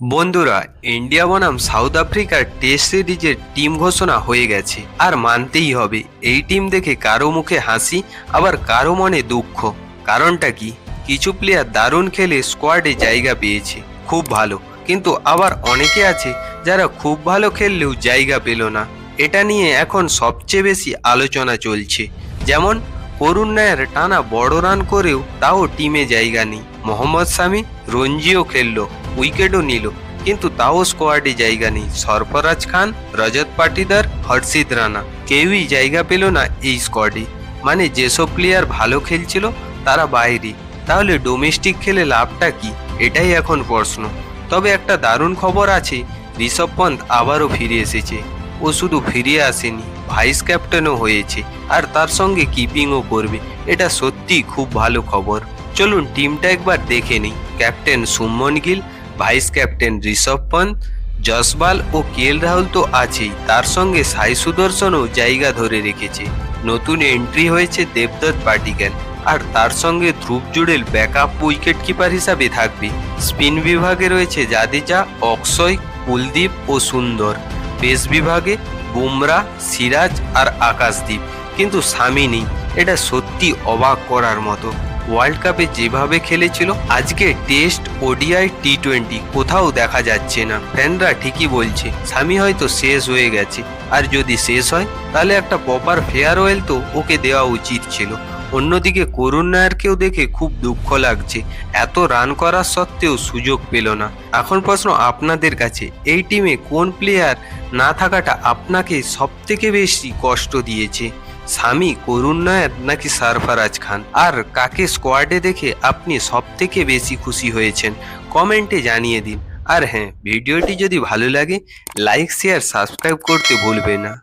বন্ধুরা ইন্ডিয়া বনাম সাউথ আফ্রিকার টেস্ট সিরিজের টিম ঘোষণা হয়ে গেছে। আর মানতেই হবে, এই টিম দেখে কারও মুখে হাসি, আবার কারও মনে দুঃখ। কারণটা কি? কিছু প্লেয়ার দারুণ খেলে স্কোয়াডে জায়গা পেয়েছে, খুব ভালো। কিন্তু আবার অনেকে আছে যারা খুব ভালো খেললেও জায়গা পেল না। এটা নিয়ে এখন সবচেয়ে বেশি আলোচনা চলছে। যেমন, করুণ নায়ার টানা বড় রান করেও তাও টিমে জায়গা নেই। মোহাম্মদ শামি রঞ্জিও খেললো। উইকেটও নিল, কিন্তু তাও স্কোয়াডে জায়গা নেই। সরফরাজ খান, রজত পাটিদার হর্ষিত রানা, কেউই জায়গা পেল না এই স্কোয়াডে। মানে যেসব প্লেয়ার ভালো খেলছিল, তারা বাইরে। তাহলে ডোমেস্টিক খেলে লাভটা কি? এটাই এখন প্রশ্ন। তবে একটা দারুণ খবর আছে, ঋষভ পন্থ আবারও ফিরে এসেছে। ও শুধু ফিরে আসেনি ভাইস ক্যাপ্টেনও হয়েছে, আর তার সঙ্গে কিপিংও করবে। এটা সত্যি খুব ভালো খবর। চলুন টিমটা একবার দেখে নিই। Captain Shubman Gill vice captain Rishabh Pant Jaiswal ও কেএল রাহুল তো আছেই। তার সঙ্গে সাই সুদর্শনও জায়গা ধরে রেখেছে। নতুন এন্ট্রি হয়েছে দেবদত্ত পাটিকেল আর তার সঙ্গে Dhruv Jurel backup wicket keeper হিসাবে থাকবে। স্পিন বিভাগে রয়েছে জাদেজা, অক্ষয়, কুলদীপ ও সুন্দর। পেস বিভাগে বুমরা, সিরাজ আর আকাশদীপ। কিন্তু স্বামী নেই। এটা সত্যি অবাক করার মতো। ওয়ার্ল্ড কাপে যেভাবে খেলেছিল, আজকে টেস্ট ওডিআই টি টোয়েন্টি কোথাও দেখা যাচ্ছে না। ফ্যানরা ঠিকই বলছে স্বামী হয়তো শেষ হয়ে গেছে। আর যদি শেষ হয়, তাহলে একটা প্রপার ফেয়ারওয়েল তো ওকে দেওয়া উচিত ছিল। অন্যদিকে করুণ নায়ারকেও দেখে খুব দুঃখ লাগছে। এত রান করার সত্ত্বেও সুযোগ পেল না। এখন প্রশ্ন আপনাদের কাছে, এই টিমে কোন প্লেয়ার না থাকাটা আপনাকে সব থেকে বেশি কষ্ট দিয়েছে? স্বামী করুণ নায়ার নাকি সারফারাজ খান? আর কাকে স্কোয়াডে দেখে আপনি সব থেকে বেশি খুশি হয়েছেন? কমেন্টে জানিয়ে দিন। আর হ্যাঁ ভিডিওটি যদি ভালো লাগে লাইক শেয়ার সাবস্ক্রাইব করতে ভুলবে না।